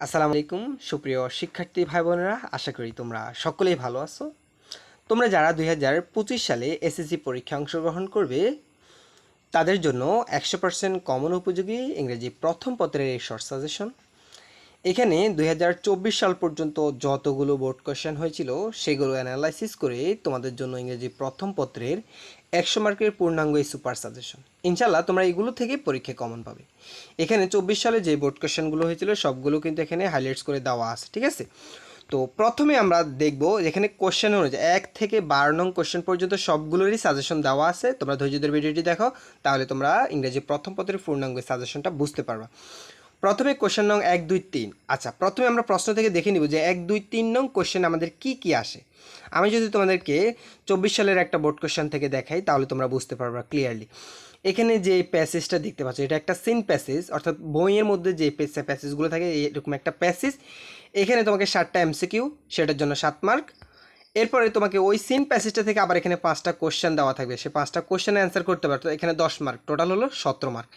আসসালামু আলাইকুম, সুপ্রিয় শিক্ষার্থী ভাই বোনেরা আশা করি তোমরা সকলেই ভালো আছো। তোমরা যারা দুই হাজার পঁচিশ সালে এসএসসি পরীক্ষায় অংশগ্রহণ করবে, তাদের জন্য একশো পার্সেন্ট কমন উপযোগী ইংরেজি প্রথম পত্রের এই শর্ট সাজেশন এখানে দুই হাজার চব্বিশ সাল পর্যন্ত যতগুলো বোর্ড কোয়েশ্চেন হয়েছিল, সেগুলো অ্যানালাইসিস করে তোমাদের জন্য ইংরেজি প্রথম পত্রের একশো মার্কের পূর্ণাঙ্গ এই সুপার সাজেশন। ইনশাল্লাহ তোমরা এগুলো থেকে পরীক্ষা কমন পাবে। এখানে চব্বিশ সালে যে বোর্ড কোয়েশ্চেনগুলো হয়েছিল সবগুলো কিন্তু এখানে হাইলাইটস করে দেওয়া আছে, ঠিক আছে? তো প্রথমে আমরা দেখব এখানে কোশ্চেন অনুযায়ী এক থেকে বারো নং কোশ্চেন পর্যন্ত সবগুলোরই সাজেশন দেওয়া আছে। তোমরা ধৈর্যদের ভিডিওটি দেখো, তাহলে তোমরা ইংরেজি প্রথম পত্রের পূর্ণাঙ্গ সাজেশনটা বুঝতে পারবা। প্রথমে কোশ্চেন নং এক, দুই, তিন। আচ্ছা প্রথমে আমরা প্রশ্ন থেকে দেখে নিব যে এক, দুই, তিন নং কোশ্চেন আমাদের কি কি আসে? আমি যদি তোমাদেরকে চব্বিশ সালের একটা বোর্ড কোশ্চেন থেকে দেখাই, তাহলে তোমরা বুঝতে পারবা ক্লিয়ারলি এখানে যে প্যাসেজটা দেখতে পাচ্ছ, এটা একটা সিন প্যাসেজ অর্থাৎ বইয়ের মধ্যে যে প্যাসেজগুলো থাকে, এরকম একটা প্যাসেজ এখানে তোমাকে সাতটা এমসিকিউ সেটার জন্য সাত মার্ক এরপরে তোমাকে ওই সিন প্যাসেজটা থেকে আবার এখানে পাঁচটা কোশ্চেন দেওয়া থাকবে। সে পাঁচটা কোশ্চেনে অ্যান্সার করতে পারতো এখানে দশ মার্ক টোটাল হলো সতেরো মার্ক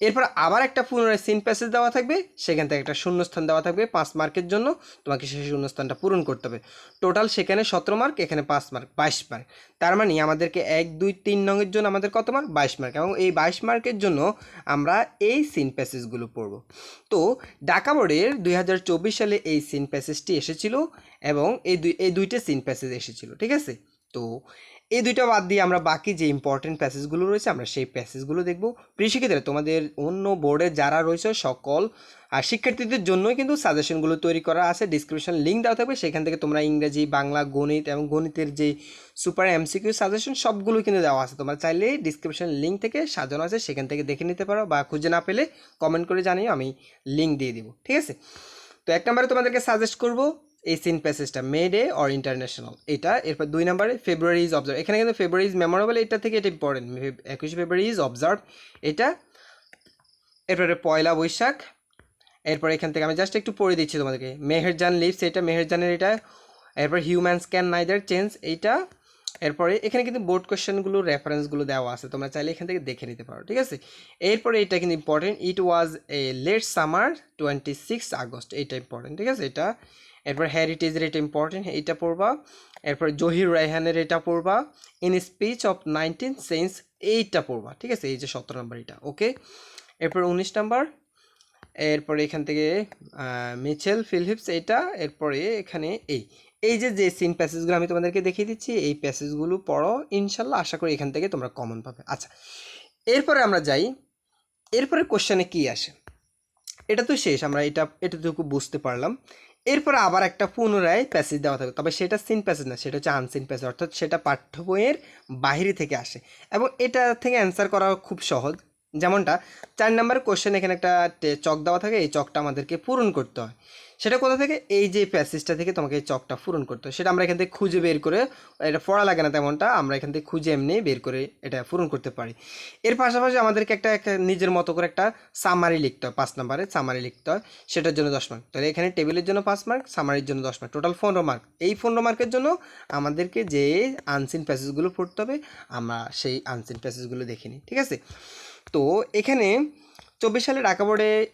এরপর আবার একটা পুনরায় সিন প্যাসেজ দেওয়া থাকবে। সেখান থেকে একটা শূন্যস্থান দেওয়া থাকবে পাঁচ মার্কের জন্য। তোমাকে সেই শূন্যস্থানটা পূরণ করতে হবে। টোটাল সেখানে সতেরো মার্ক এখানে পাঁচ মার্ক বাইশ মার্ক তার মানে আমাদেরকে এক, দুই, তিন নঙের জন্য আমাদের কত মার্ক বাইশ মার্ক এবং এই বাইশ মার্কের জন্য আমরা এই সিন প্যাসেজগুলো পড়ব। তো ঢাকা বোর্ডের দুই হাজার চব্বিশ সালে এই সিন প্যাসেজটি এসেছিল এবং এই দুই, এই দুইটা সিন প্যাসেজ এসেছিল, ঠিক আছে? তো এই দুইটা বাদ দিয়ে আমরা বাকি যে ইম্পর্টেন্ট প্যাসেজগুলো রয়েছে, আমরা সেই প্যাসেজগুলো দেখব। প্রিয় শিক্ষার্থীরা, তোমাদের অন্য বোর্ডে যারা রয়েছে সকল আর শিক্ষার্থীদের জন্যই কিন্তু সাজেশনগুলো তৈরি করা আছে। ডিসক্রিপশন লিঙ্ক দেওয়া থাকবে। সেখান থেকে তোমরা ইংরেজি, বাংলা, গণিত এবং গণিতের যে সুপার এমসিকিউ সাজেশন সবগুলো কিন্তু দেওয়া আছে। তোমরা চাইলে ডিসক্রিপশন লিঙ্ক থেকে সাজানো আছে, সেখান থেকে দেখে নিতে পারো বা খুঁজে না পেলে কমেন্ট করে জানিও, আমি লিঙ্ক দিয়ে দিব। ঠিক আছে? তো এক নম্বরে তোমাদেরকে সাজেস্ট করব এই সিন প্যাসেজটা, মে ডে অর ইন্টারন্যাশনাল? এটা, এরপর দুই নম্বরে ফেব্রুয়ারি ইজ অবজার্ভ এখানে কিন্তু ফেব্রুয়ারি ইজ মেমোরেবল এটা থেকে এটা ইম্পর্টেন্ট একুশে ফেব্রুয়ারি ইজ অবজার্ভ এটা। এরপরে পয়লা বৈশাখ, এরপর এখান থেকে আমি জাস্ট একটু পড়ে দিচ্ছি তোমাদেরকে। মেহেরজান লিভস এটা মেহেরজানের, এটা। এরপর হিউম্যানস ক্যান নাইদার চেঞ্জ এইটা এরপরে এখানে কিন্তু বোর্ড কোশ্চেনগুলো রেফারেন্সগুলো দেওয়া আছে, তোমরা চাইলে এখান থেকে দেখে নিতে পারো, ঠিক আছে? এরপরে এটা কিন্তু important it was a late summer twenty six August এইটা ইম্পর্টেন্ট ঠিক আছে? এটা এরপর হেরিটেজের এটা ইম্পর্টেন্ট এইটা পড়বা। এরপর জহির রায়হানের এটা পড়বা। In speech of nineteen sense এইটা পড়বা, ঠিক আছে? এই যে সতেরো নম্বর এটা ওকে এরপর উনিশ নাম্বার এরপরে এখান থেকে মিচেল ফিলিপস এটা, এরপরে এখানে এই। এই যে যে সিন প্যাসেজগুলো আমি তোমাদেরকে দেখিয়ে দিচ্ছি, এই প্যাসেজগুলো পড়ো, ইনশাল্লাহ আশা করি এখান থেকে তোমরা কমন পাবে। আচ্ছা এরপরে আমরা যাই। এরপরে কোশ্চেনে কি আসে? এটা তো শেষ, আমরা এটা এটাটুকু বুঝতে পারলাম। এরপরে আবার একটা পুনরায় প্যাসেজ দেওয়া থাকবে। তবে সেটা সিন প্যাসেজ না, সেটা হচ্ছে আনসিন প্যাসেজ অর্থাৎ সেটা পাঠ্য বইয়ের বাহিরে থেকে আসে। এবং এটা থেকে অ্যান্সার করা খুব সহজ। যেমনটা চার নাম্বার কোশ্চেন এখানে একটা চক দেওয়া থাকে, এই চকটা আমাদেরকে পূরণ করতে হয়। সেটা কোথা থেকে? এই যে প্যাসেজটা থেকে তোমাকে এই চকটা পূরণ করতে হয়। সেটা আমরা এখান থেকে খুঁজে বের করে, এটা পড়া লাগে না তেমনটা, আমরা এখান থেকে খুঁজে এমনি বের করে এটা পূরণ করতে পারি। এর পাশাপাশি আমাদেরকে একটা একটা নিজের মতো করে একটা সামারি লিখতে হয়, পাঁচ নাম্বারে সামারি লিখতে হয়। সেটার জন্য দশ মার্ক তাহলে এখানে টেবিলের জন্য পাঁচ মার্ক সামারির জন্য দশ মার্ক টোটাল পনেরো মার্ক এই পনেরো মার্কের জন্য আমাদেরকে যে আনসিন প্যাসেজগুলো পড়তে হবে, আমরা সেই আনসিন প্যাসেজগুলো দেখে নিই। ঠিক আছে? তো এখানে চব্বিশ সালে ঢাকা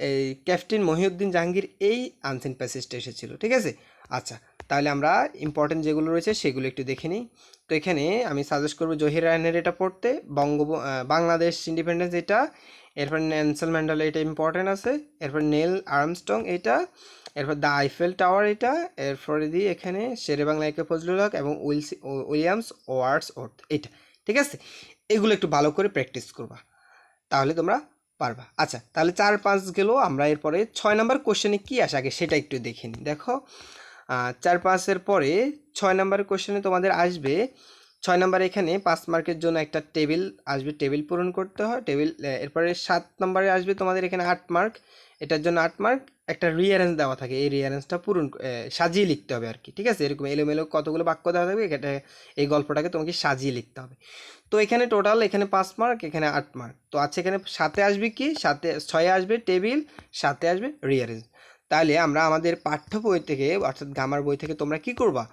এই ক্যাপ্টেন মহিউদ্দিন জাহাঙ্গীর এই আনসিন প্যাসেজটা এসেছিল, ঠিক আছে? আচ্ছা তাহলে আমরা ইম্পর্টেন্ট যেগুলো রয়েছে সেগুলো একটু দেখে নিই। তো এখানে আমি সাজেস্ট করব জহির রায়নের এটা পড়তে বঙ্গ বাংলাদেশ ইন্ডিপেন্ডেন্স এটা, এরপর নেলসন ম্যান্ডেলা এটা ইম্পর্টেন্ট আছে, এরপর নেল আর্মস্টং এটা, এরপর দ্য আইফেল টাওয়ার এটা, এরপরে দিয়ে এখানে শেরে বাংলা একে ফজলুল হক এবং উইলসি, উইলিয়ামস ওয়ার্ডস ওর্থ এটা, ঠিক আছে? এগুলো একটু ভালো করে প্র্যাকটিস করবা। তাহলে তোমরা পারবা। আচ্ছা তাহলে চার পাঁচ গেলেও আমরা এরপরে ছয় নম্বর কোশ্চেনে কী আসে আগে সেটা একটু দেখে নিই। দেখো চার পাঁচের পরে ছয় নম্বর কোশ্চেনে তোমাদের আসবে, ছয় নম্বর এখানে পাঁচ মার্কের জন্য একটা টেবিল আসবে। টেবিল পূরণ করতে হয় টেবিল এরপরে সাত নম্বরে আসবে তোমাদের এখানে আট মার্ক এটার জন্য আট মার্ক একটা রিয়ারেন্স দেওয়া থাকে। এই রিয়ারেন্সটা পূরণ সাজিয়ে লিখতে হবে আর কি ঠিক আছে? এরকম এলোমেলো কতগুলো বাক্য দেওয়া থাকবে এটা এই গল্পটাকে তোমাকে সাজিয়ে লিখতে হবে। তো এখানে টোটাল এখানে পাঁচ মার্ক এখানে আট মার্ক তো আচ্ছা এখানে সাথে আসবে কি? সাথে ছয়ে আসবে টেবিল সাথে আসবে রিয়ারেঞ্জ তাহলে আমরা আমাদের পাঠ্য বই থেকে, অর্থাৎ গামার বই থেকে তোমরা কি করবা?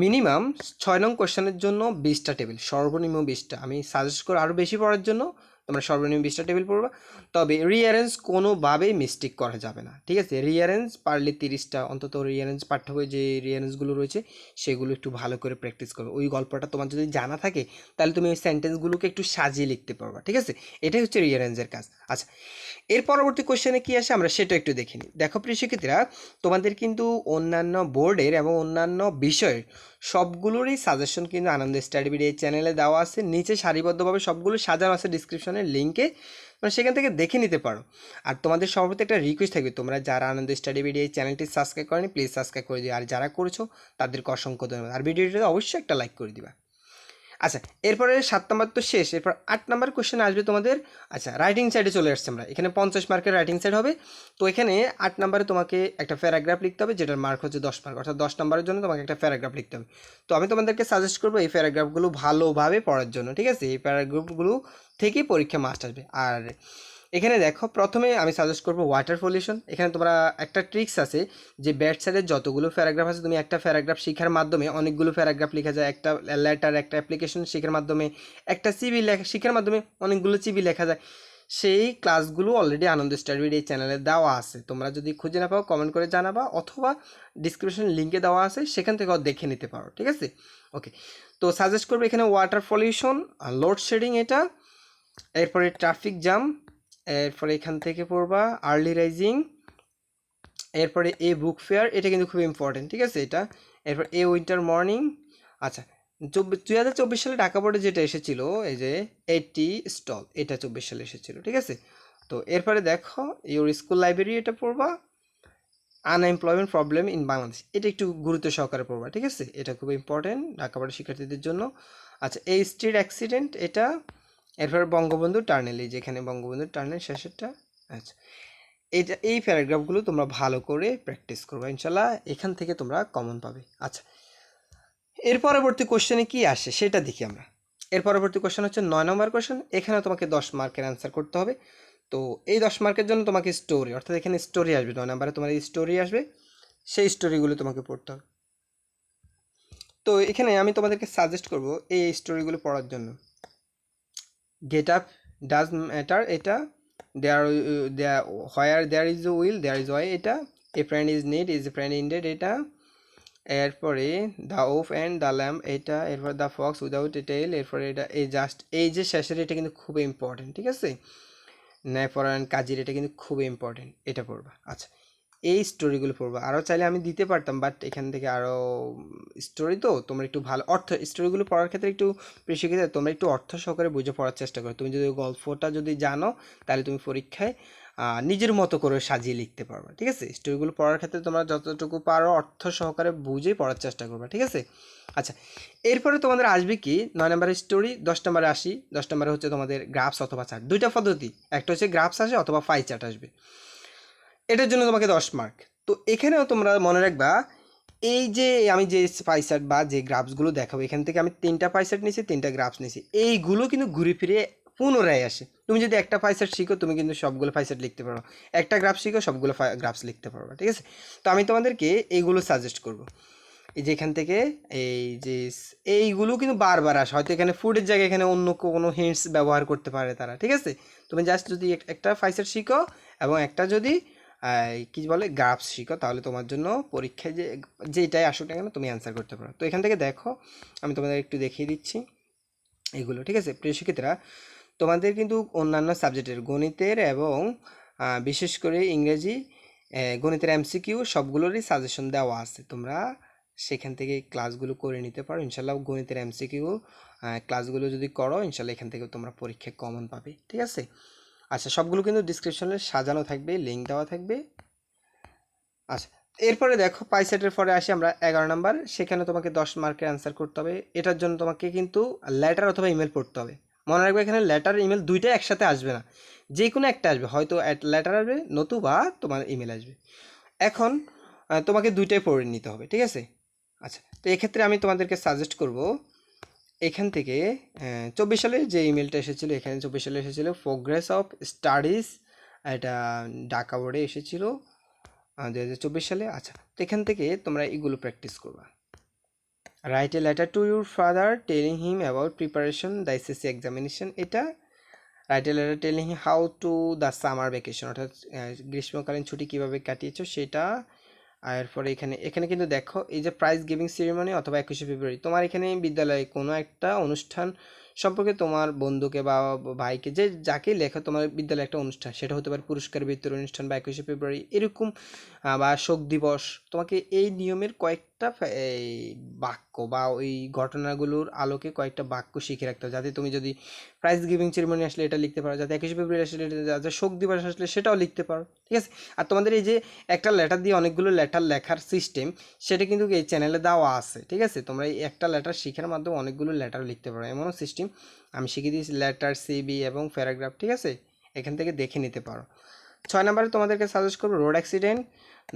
মিনিমাম ছয় নং কোশ্চেনের জন্য বিশটা টেবিল সর্বনিম্ন বিশটা। আমি সাজেস্ট করি আরও বেশি পড়ার জন্য। তোমরা সর্বনিম্ন বিশটা টেবিল পড়বা। তবে রিয়ারেঞ্জ কোনোভাবেই মিস্টেক করা যাবে না, ঠিক আছে? রিয়ারেঞ্জ পারলে তিরিশটা, অন্তত রিয়ারেঞ্জ পাঠ্য বই যে রিয়ারেঞ্জগুলো রয়েছে, সেগুলো একটু ভালো করে প্র্যাকটিস করো ওই গল্পটা তোমার যদি জানা থাকে, তাহলে তুমি ওই সেন্টেন্সগুলোকে একটু সাজিয়ে লিখতে পারবা, ঠিক আছে? এটাই হচ্ছে রিয়ারেঞ্জের কাজ। আচ্ছা এর পরবর্তী কোশ্চেনে কী আসে? আমরা সেটা একটু দেখে নিই। দেখো প্রিয় শিক্ষার্থীরা, তোমাদের কিন্তু অন্যান্য বোর্ডের এবং অন্যান্য বিষয়ের সবগুলোরই সাজেশন কিন্তু আনন্দ স্টাডি বিডি এই চ্যানেলে দেওয়া আছে। নিচে সারিবদ্ধভাবে সবগুলো সাজানো আছে ডিসক্রিপশনের লিঙ্কে তোমরা সেখান থেকে দেখে নিতে পারো। আর তোমাদের সবাই একটা রিকোয়েস্ট থাকবে, তোমরা যারা আনন্দ স্টাডি ভিডিও এই চ্যানেলটি সাবস্ক্রাইব করেনি প্লিজ সাবস্ক্রাইব করে দিও। আর যারা করেছ, তাদেরকে অসংখ্য ধন্যবাদ। আর ভিডিওটিতে অবশ্যই একটা লাইক করে দিবা। আচ্ছা এরপরে সাত নম্বর তো শেষ, এরপর আট নম্বর কোয়েশ্চেন আসবে তোমাদের আচ্ছা রাইটিং সাইডে চলে আসছে আমরা, এখানে পঞ্চাশ মার্কের রাইটিং সাইড হবে, তো এখানে আট নম্বরে তোমাকে একটা প্যারাগ্রাফ লিখতে হবে, যেটার মার্ক হচ্ছে দশ মার্ক অর্থাৎ দশ নম্বরের জন্য তোমাকে একটা প্যারাগ্রাফ লিখতে হবে, তো আমি তোমাদেরকে সাজেস্ট করব এই প্যারাগ্রাফগুলো ভালোভাবে পড়ার জন্য, ঠিক আছে? এই প্যারাগ্রাফগুলো থেকেই পরীক্ষা মাস্ট আসবে, আর এখানে দেখো, প্রথমে আমি সাজেস্ট করব ওয়াটার পলিউশন এখানে তোমরা একটা ট্রিক্স আছে যে ব্যাট সাইডের যতগুলো প্যারাগ্রাফ আছে, তুমি একটা প্যারাগ্রাফ শেখার মাধ্যমে অনেকগুলো প্যারাগ্রাফ লেখা যায়, একটা লেটার একটা অ্যাপ্লিকেশন শেখার মাধ্যমে, একটা সিবি লেখা, শেখার মাধ্যমে অনেকগুলো সিবি লেখা যায়। সেই ক্লাসগুলো অলরেডি আনন্দ স্টাডির এই চ্যানেলে দেওয়া আছে। তোমরা যদি খুঁজে না পাও কমেন্ট করে জানাবা অথবা ডিসক্রিপশন লিঙ্কে দেওয়া আছে, সেখান থেকেও দেখে নিতে পারো, ঠিক আছে? ওকে তো সাজেস্ট করব এখানে ওয়াটার পলিউশন লোডশেডিং এটা, এরপরে ট্রাফিক জ্যাম এরপরে এখান থেকে পড়বা আর্লি রাইজিং এরপরে এ বুক ফেয়ার এটা কিন্তু খুব ইম্পর্টেন্ট ঠিক আছে এটা? এরপর এ উইন্টার মর্নিং আচ্ছা দুই হাজার চব্বিশ সালে ঢাকা বোর্ডে যেটা এসেছিল, এই যে এইটি স্টল এটা চব্বিশ সালে এসেছিল, ঠিক আছে? তো এরপরে দেখো ইউর স্কুল লাইব্রেরি এটা পড়বা আনএমপ্লয়মেন্ট প্রবলেম ইন বাংলাদেশ এটা একটু গুরুত্ব সহকারে পড়বা, ঠিক আছে? এটা খুব ইম্পর্টেন্ট ঢাকা বোর্ডের শিক্ষার্থীদের জন্য। আচ্ছা এই স্ট্রিট অ্যাক্সিডেন্ট এটা এরপর বঙ্গবন্ধু টার্নেল, এই যেখানে বঙ্গবন্ধু টার্নেল শেষেরটা আচ্ছা। এইটা এই প্যারাগ্রাফগুলো তোমরা ভালো করে প্র্যাকটিস করবে, ইনশাল্লাহ এখান থেকে তোমরা কমন পাবে। আচ্ছা এর পরবর্তী কোশ্চেনে কি আসে সেটা দেখি আমরা। এর পরবর্তী কোশ্চেন হচ্ছে নয় নম্বর কোশ্চেন এখানে তোমাকে দশ মার্কের অ্যান্সার করতে হবে। তো এই দশ মার্কের জন্য তোমাকে স্টোরি অর্থাৎ এখানে স্টোরি আসবে, নয় নম্বরে তোমার স্টোরি আসবে, সেই স্টোরিগুলো তোমাকে পড়তে হবে। তো এখানে আমি তোমাদেরকে সাজেস্ট করব এই স্টোরিগুলো পড়ার জন্য। গেট আপ ডাজ ম্যাটার এটা there where there is a will there is way এটা a friend is need is a friend indeed এটা, এরপরে the oaf and the lamp এটা, এরপর the fox without a tail এরপরে এটা, এই just এই যে শেষের এটা কিন্তু খুবই ইম্পর্টেন্ট ঠিক আছে? ন্যায়পরায়ণ কাজের এটা কিন্তু খুবই ইম্পর্টেন্ট এটা পড়বা আচ্ছা। এই স্টোরিগুলো পড়বা। আরও চাইলে আমি দিতে পারতাম বাট এখান থেকে আরও স্টোরি তো, তোমরা একটু ভালো, অর্থ স্টোরিগুলো পড়ার ক্ষেত্রে একটু প্রেশিক্ষিত তোমরা একটু অর্থ সহকারে বুঝে পড়ার চেষ্টা করো। তুমি যদি গল্পটা যদি জানো, তাহলে তুমি পরীক্ষায় নিজের মতো করে সাজিয়ে লিখতে পারবে, ঠিক আছে? স্টোরিগুলো পড়ার ক্ষেত্রে তোমরা যতটুকু পারো, অর্থ সহকারে বুঝেই পড়ার চেষ্টা করবে, ঠিক আছে? আচ্ছা এরপরে তোমাদের আসবে কি, নয় নম্বরের স্টোরি দশ নম্বরে আসি দশ নম্বরে হচ্ছে তোমাদের গ্রাফস অথবা চার্ট দুইটা পদ্ধতি। একটা হচ্ছে গ্রাফস আসে অথবা ফাই চার্ট আসবে। এটার জন্য তোমাকে দশ মার্ক তো এখানেও তোমরা মনে রাখবা, এই যে আমি যে পাইসার্ট বা যে গ্রাফসগুলো দেখাবো, এখান থেকে আমি তিনটা পাইসার্ট নিয়েছি, তিনটা গ্রাফস নিয়েছি। এইগুলো কিন্তু ঘুরে ফিরে পুনরায় আসে। তুমি যদি একটা ফাইসার্ট শিখো, তুমি কিন্তু সবগুলো ফাইসার্ট লিখতে পারো একটা গ্রাফ শিখো, সবগুলো গ্রাফস লিখতে পারবে, ঠিক আছে? তো আমি তোমাদেরকে এইগুলো সাজেস্ট করব। এই যে এখান থেকে, এই যে এইগুলো কিন্তু বারবার আসে। হয়তো এখানে ফুডের জায়গায় এখানে অন্য কোনো হিন্টস ব্যবহার করতে পারে তারা, ঠিক আছে? তুমি জাস্ট যদি একটা ফাইসার্ট শিখো এবং একটা যদি কী বলে গ্রাফস শিখো, তাহলে তোমার জন্য পরীক্ষায় যে যেটাই আসুক না কেন, তুমি অ্যান্সার করতে পারো। তো এখান থেকে দেখো, আমি তোমাদের একটু দেখিয়ে দিচ্ছি এগুলো, ঠিক আছে? প্রিয় শিক্ষিতরা, তোমাদের কিন্তু অন্যান্য সাবজেক্টের, গণিতের এবং বিশেষ করে ইংরেজি গণিতের এমসিকিউ সবগুলোরই সাজেশন দেওয়া আছে। তোমরা সেখান থেকে ক্লাসগুলো করে নিতে পারো। ইনশাল্লাহ গণিতের এমসিকিউ ক্লাসগুলো যদি করো ইনশাল্লাহ এখান থেকে তোমরা পরীক্ষায় কমন পাবে, ঠিক আছে? আচ্ছা সবগুলো কিন্তু ডিসক্রিপশনে সাজানো থাকবে লিঙ্ক দেওয়া থাকবে। আচ্ছা এরপরে দেখো পাইসেটের পরে আসি আমরা, এগারো নাম্বার। সেখানে তোমাকে দশ মার্কের অ্যান্সার করতে হবে। এটার জন্য তোমাকে কিন্তু লেটার অথবা ইমেল পড়তে হবে। মনে রাখবে এখানে লেটার ইমেল দুইটাই একসাথে আসবে না। যে কোনো একটা আসবে, হয়তো লেটার আসবে, নতুবা তোমার ইমেল আসবে। এখন তোমাকে দুইটাই পড়ে নিতে হবে, ঠিক আছে? আচ্ছা তো এক্ষেত্রে আমি তোমাদেরকে সাজেস্ট করব এখান থেকে চব্বিশ সালে যে ইমেলটা এসেছিল, এখানে চব্বিশ সালে এসেছিল প্রোগ্রেস অফ স্টাডিজ এটা ঢাকা বোর্ডে এসেছিল দু হাজার চব্বিশ সালে। আচ্ছা তো এখান থেকে তোমরা এগুলো প্র্যাকটিস করবা। Write a letter to your father telling him about preparation the SSC examination এটা write a letter telling how to the summer vacation অর্থাৎ গ্রীষ্মকালীন ছুটি কীভাবে কাটিয়েছো, সেটা এরপরে এখানে এখানে কিন্তু দেখো, এই যে প্রাইজ গিভিং সেরিমনি অথবা একুশে ফেব্রুয়ারি, তোমার এখানে বিদ্যালয়ে কোনো একটা অনুষ্ঠান সম্পর্কে তোমার বন্ধুকে বা ভাইকে, যে যাকে লেখো, তোমার বিদ্যালয়ে একটা অনুষ্ঠান, সেটা হতে পারে পুরস্কার বিতরণ অনুষ্ঠান বা একুশে ফেব্রুয়ারি, এরকম বা শোক দিবস, তোমাকে এই নিয়মের কয়েকটা এই বাক্য বা ওই ঘটনাগুলোর আলোকে কয়েকটা বাক্য শিখে রাখতে হবে। যাতে তুমি যদি প্রাইজ গিভিং সেরিমনি আসলে এটা লিখতে পারো, যাতে একুশে ফেব্রুয়ারি আসলে যাতে শোক দিবস আসলে সেটাও লিখতে পারো, ঠিক আছে? আর তোমাদের এই যে একটা লেটার দিয়ে অনেকগুলো লেটার লেখার সিস্টেম সেটা কিন্তু এই চ্যানেলে দেওয়া আছে, ঠিক আছে? তোমরা এই একটা লেটার শিখার মাধ্যমে অনেকগুলো লেটার লিখতে পারো। এমনও সিস্টেম আমি শিখিয়ে দিয়েছি লেটার সিবি এবং প্যারাগ্রাফ ঠিক আছে? এখান থেকে দেখে নিতে পারো। ছয় নম্বরে তোমাদেরকে সাজেস্ট করব রোড অ্যাক্সিডেন্ট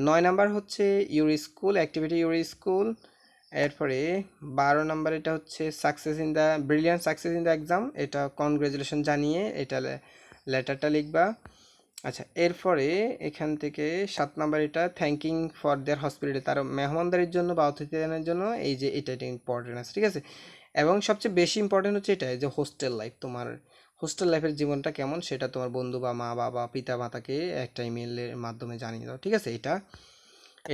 নয় নাম্বার হচ্ছে your school activity your school এরপরে বারো নাম্বার এটা হচ্ছে success in the brilliant success in the exam এটা কনগ্রেচুলেশন জানিয়ে এটা লেটারটা লিখবা। আচ্ছা এরপরে এখান থেকে সাত নাম্বার এটা থ্যাঙ্কিং ফর দেয়ার হসপিটালে তার মেহমানদারির জন্য বা অতিথিদানের জন্য এই যে এটা ইম্পর্টেন্ট আছে, ঠিক আছে? এবং সবচেয়ে বেশি ইম্পর্টেন্ট হচ্ছে এটা যে হোস্টেল লাইফ তোমার হোস্টেল লাইফের জীবনটা কেমন সেটা তোমার বন্ধু বা মা, বাবা পিতা মাতাকে একটা ইমেলের মাধ্যমে জানিয়ে দাও, ঠিক আছে? এটা।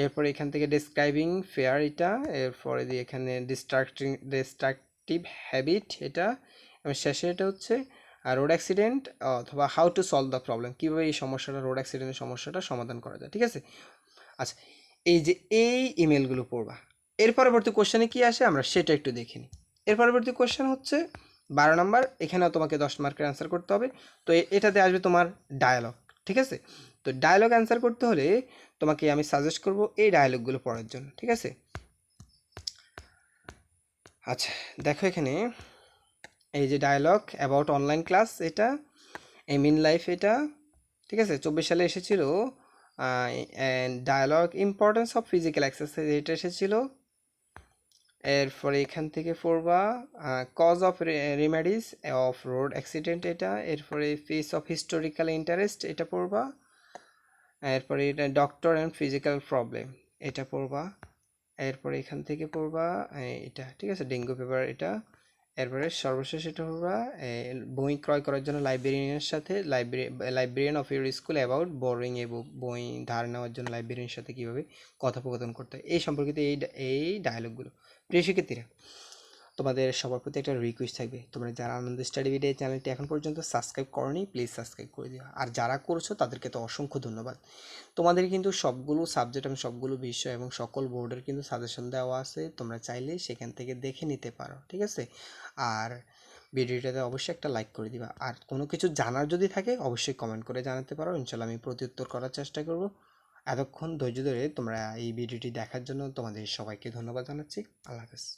এরপরে এখান থেকে ডিসক্রাইবিং ফেয়ার এটা, এরপরে দিয়ে এখানে ডিস্ট্রাক্টিং ডিস্ট্রাকটিভ হ্যাবিট এটা, এবং শেষে এটা হচ্ছে আর রোড অ্যাক্সিডেন্ট অথবা how to solve the problem কীভাবে এই সমস্যাটা রোড অ্যাক্সিডেন্টের সমস্যাটা সমাধান করা যায়, ঠিক আছে? আচ্ছা এই যে এই ইমেলগুলো পড়বা, এর পরবর্তী কোশ্চেনে কী আসে? আমরা সেটা একটু দেখে নিই। এর পরবর্তী কোশ্চেন হচ্ছে বারো নাম্বার, এখানেও তোমাকে দশ মার্কের অ্যান্সার করতে হবে। তো এটাতে আসবে তোমার ডায়ালগ ঠিক আছে? তো ডায়ালগ অ্যান্সার করতে হলে তোমাকে আমি সাজেস্ট করব এই ডায়ালগগুলো পড়ার জন্য, ঠিক আছে? আচ্ছা দেখো এখানে এই যে ডায়ালগ অ্যাবাউট অনলাইন ক্লাস এটা এম ইন লাইফ এটা, ঠিক আছে? চব্বিশ সালে এসেছিল dialogue importance of physical exercise এটা এসেছিল। এরপরে এখান থেকে পড়বা cause of remedies of road accident এটা, এরপরে ফেস অফ হিস্টোরিক্যাল ইন্টারেস্ট এটা পড়বা, এরপরে এটা ডক্টর অ্যান্ড ফিজিক্যাল প্রবলেম এটা পড়বা, এরপরে এখান থেকে পড়বা এটা, ঠিক আছে, ডেঙ্গু পেপার এটা, এরপরে সর্বশেষ এটা পড়বা বই ক্রয় করার জন্য লাইব্রেরিয়ানের সাথে library librarian of your school about borrowing a বই ধার নেওয়ার জন্য লাইব্রেরিয়ানের সাথে কীভাবে কথোপকথন করতে হয়, এই সম্পর্কিত এই এই ডায়লগগুলো প্রিয় শিক্ষার্থীরা তোমাদের সবার প্রতি একটা রিকোয়েস্ট থাকবে। তোমরা যারা আনন্দ স্টাডি ভিডিও চ্যানেলটি এখন পর্যন্ত সাবস্ক্রাইব করনি প্লিজ সাবস্ক্রাইব করে দিও। আর যারা করছ, তাদেরকে তো অসংখ্য ধন্যবাদ। তোমাদের কিন্তু সবগুলো সাবজেক্ট এবং সবগুলো বিষয় এবং সকল বোর্ডের কিন্তু সাজেশন দেওয়া আছে। তোমরা চাইলে সেখান থেকে দেখে নিতে পারো, ঠিক আছে? আর ভিডিওটাতে অবশ্যই একটা লাইক করে দিবা। আর কোনো কিছু জানার যদি থাকে, অবশ্যই কমেন্ট করে জানাতে পারো। ইনশাল্লাহ আমি প্রত্যুত্তর করার চেষ্টা করব। এতক্ষণ ধৈর্য ধরে তোমরা এই ভিডিওটি দেখার জন্য তোমাদের সবাইকে ধন্যবাদ জানাচ্ছি। আল্লাহ হাফেজ।